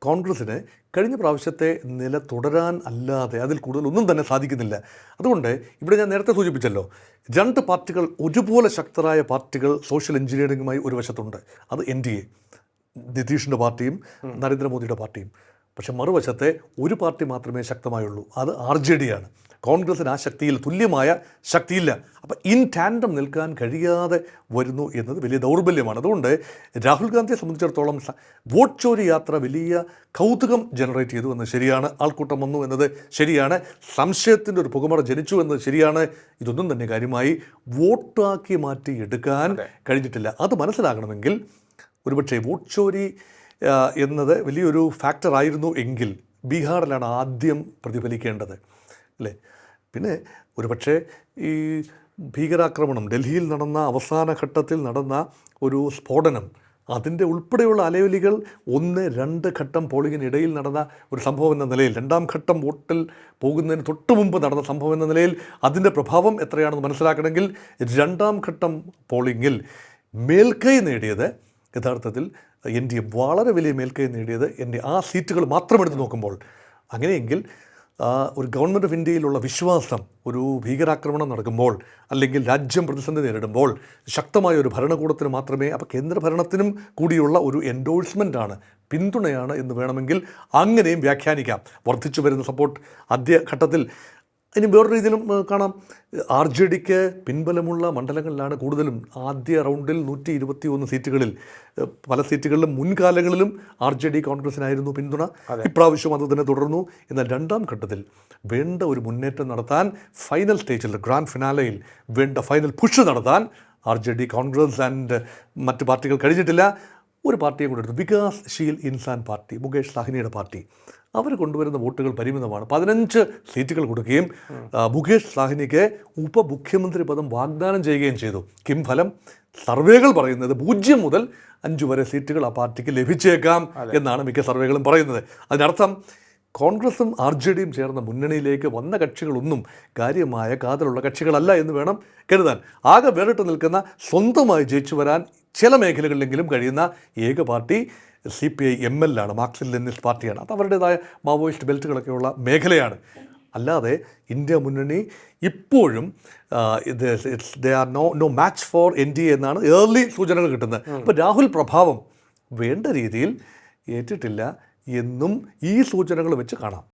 കോൺഗ്രസ്സിന് കഴിഞ്ഞ പ്രാവശ്യത്തെ നില തുടരാൻ അല്ലാതെ അതിൽ കൂടുതൽ ഒന്നും തന്നെ സാധിക്കുന്നില്ല. അതുകൊണ്ട് ഇവിടെ ഞാൻ നേരത്തെ സൂചിപ്പിച്ചല്ലോ രണ്ട് പാർട്ടികൾ ഒരുപോലെ ശക്തരായ പാർട്ടികൾ സോഷ്യൽ എഞ്ചിനീയറിംഗുമായി ഒരു വശത്തുണ്ട്. അത് എൻ ഡി എ നിതീഷിന്റെ പാർട്ടിയും നരേന്ദ്രമോദിയുടെ പാർട്ടിയും. പക്ഷെ മറുവശത്തെ ഒരു പാർട്ടി മാത്രമേ ശക്തമായുള്ളൂ. അത് ആർ ജെ ഡി ആണ്. കോൺഗ്രസിന് ആ ശക്തിയിൽ തുല്യമായ ശക്തിയില്ല. അപ്പോൾ ഇൻ ടാൻഡം നിൽക്കാൻ കഴിയാതെ വരുന്നു എന്നത് വലിയ ദൗർബല്യമാണ്. അതുകൊണ്ട് രാഹുൽ ഗാന്ധിയെ സംബന്ധിച്ചിടത്തോളം വോട്ട് ചോരി യാത്ര വലിയ കൗതുകം ജനറേറ്റ് ചെയ്തു എന്നത് ശരിയാണ്. ആൾക്കൂട്ടം വന്നു എന്നത് ശരിയാണ്. സംശയത്തിന്റെ ഒരു പുകമറ ജനിച്ചു എന്നത് ശരിയാണ്. ഇതൊന്നും തന്നെ കാര്യമായി വോട്ടാക്കി മാറ്റി എടുക്കാൻ കഴിഞ്ഞിട്ടില്ല. അത് മനസ്സിലാകണമെങ്കിൽ ഒരുപക്ഷെ വോട്ട് ചോരി എന്നത് വലിയൊരു ഫാക്ടറായിരുന്നു എങ്കിൽ ബീഹാറിലാണ് ആദ്യം പ്രതിഫലിക്കേണ്ടത്. അല്ലേ? പിന്നെ ഒരുപക്ഷെ ഈ ഭീകരാക്രമണം ഡൽഹിയിൽ നടന്ന അവസാന ഘട്ടത്തിൽ നടന്ന ഒരു സ്ഫോടനം അതിന്റെ ഉൾപ്പെടെയുള്ള അലയൊലികൾ ഒന്ന് രണ്ട് ഘട്ടം പോളിങ്ങിനിടയിൽ നടന്ന ഒരു സംഭവം എന്ന നിലയിൽ രണ്ടാം ഘട്ടം വോട്ടിൽ പോകുന്നതിന് തൊട്ട് മുമ്പ് നടന്ന സംഭവം എന്ന നിലയിൽ അതിന്റെ പ്രഭാവം എത്രയാണെന്ന് മനസ്സിലാക്കണമെങ്കിൽ രണ്ടാം ഘട്ടം പോളിങ്ങിൽ മേൽക്കൈ നേടിയത് യഥാർത്ഥത്തിൽ എൻ ഡി എ വളരെ വലിയ മേൽക്കൈ നേടിയത് എന്റെ ആ സീറ്റുകൾ മാത്രം എടുത്ത് നോക്കുമ്പോൾ. അങ്ങനെയെങ്കിൽ ഒരു ഗവൺമെന്റ് ഓഫ് ഇന്ത്യയിലുള്ള വിശ്വാസം ഒരു ഭീകരാക്രമണം നടക്കുമ്പോൾ അല്ലെങ്കിൽ രാജ്യം പ്രതിസന്ധി നേരിടുമ്പോൾ ശക്തമായ ഒരു ഭരണകൂടത്തിന് മാത്രമേ അപ്പോൾ കേന്ദ്രഭരണത്തിനും കൂടിയുള്ള ഒരു എൻഡോഴ്സ്മെന്റാണ് പിന്തുണയാണ് എന്ന് വേണമെങ്കിൽ അങ്ങനെയും വ്യാഖ്യാനിക്കാം. വർദ്ധിച്ചു വരുന്ന സപ്പോർട്ട് ആദ്യ ഘട്ടത്തിൽ ഇനി വേറൊരു രീതിയിലും കാണാം. ആർ ജെ ഡിക്ക് പിൻബലമുള്ള മണ്ഡലങ്ങളിലാണ് കൂടുതലും ആദ്യ റൗണ്ടിൽ നൂറ്റി ഇരുപത്തി ഒന്ന് സീറ്റുകളിൽ പല സീറ്റുകളിലും മുൻകാലങ്ങളിലും ആർ ജെ ഡി കോൺഗ്രസിനായിരുന്നു പിന്തുണ. ഇപ്രാവശ്യം അത് തന്നെ തുടർന്നു. എന്നാൽ രണ്ടാം ഘട്ടത്തിൽ വേണ്ട ഒരു മുന്നേറ്റം നടത്താൻ ഫൈനൽ സ്റ്റേജിൽ ഗ്രാൻഡ് ഫിനാലയിൽ വേണ്ട ഫൈനൽ പുഷ് നടത്താൻ R J D Congress and മറ്റ് പാർട്ടികൾ കഴിഞ്ഞിട്ടില്ല. ഒരു പാർട്ടിയെ വികാസ്ശീൽ വികാസ് ശീൽ ഇൻസാൻ പാർട്ടി മുകേഷ് സാഹ്നിയുടെ പാർട്ടി. അവർ കൊണ്ടുവരുന്ന വോട്ടുകൾ പരിമിതമാണ്. പതിനഞ്ച് സീറ്റുകൾ കൊടുക്കുകയും മുകേഷ് സാഹ്നിക്ക് ഉപമുഖ്യമന്ത്രി പദം വാഗ്ദാനം ചെയ്യുകയും ചെയ്തു. കിം ഫലം സർവേകൾ പറയുന്നത് പൂജ്യം മുതൽ അഞ്ചു വരെ സീറ്റുകൾ ആ പാർട്ടിക്ക് ലഭിച്ചേക്കാം എന്നാണ് മിക്ക സർവേകളും പറയുന്നത്. അതിനർത്ഥം കോൺഗ്രസും ആർ ജെ ഡിയും ചേർന്ന മുന്നണിയിലേക്ക് വന്ന കക്ഷികളൊന്നും കാര്യമായ കാതലുള്ള കക്ഷികളല്ല എന്ന് വേണം കരുതാൻ. ആകെ വേറിട്ട് നിൽക്കുന്ന സ്വന്തമായി ജയിച്ചു വരാൻ ചില മേഖലകളിലെങ്കിലും കഴിയുന്ന ഏക party C P I M L ആണ് മാർക്സിസ്റ്റ് ലെനിസ്റ്റ് പാർട്ടിയാണ്. അത് അവരുടേതായ മാവോയിസ്റ്റ് ബെൽറ്റുകളൊക്കെയുള്ള മേഖലയാണ്. അല്ലാതെ ഇന്ത്യ മുന്നണി ഇപ്പോഴും they are no no match for N D A എന്നാണ് ഏർലി സൂചനകൾ കിട്ടുന്നത്. അപ്പോൾ രാഹുൽ പ്രഭാവം വേണ്ട രീതിയിൽ ഏറ്റിട്ടില്ല. എന്നും ഈ സൂചനകൾ വെച്ച് കാണാം.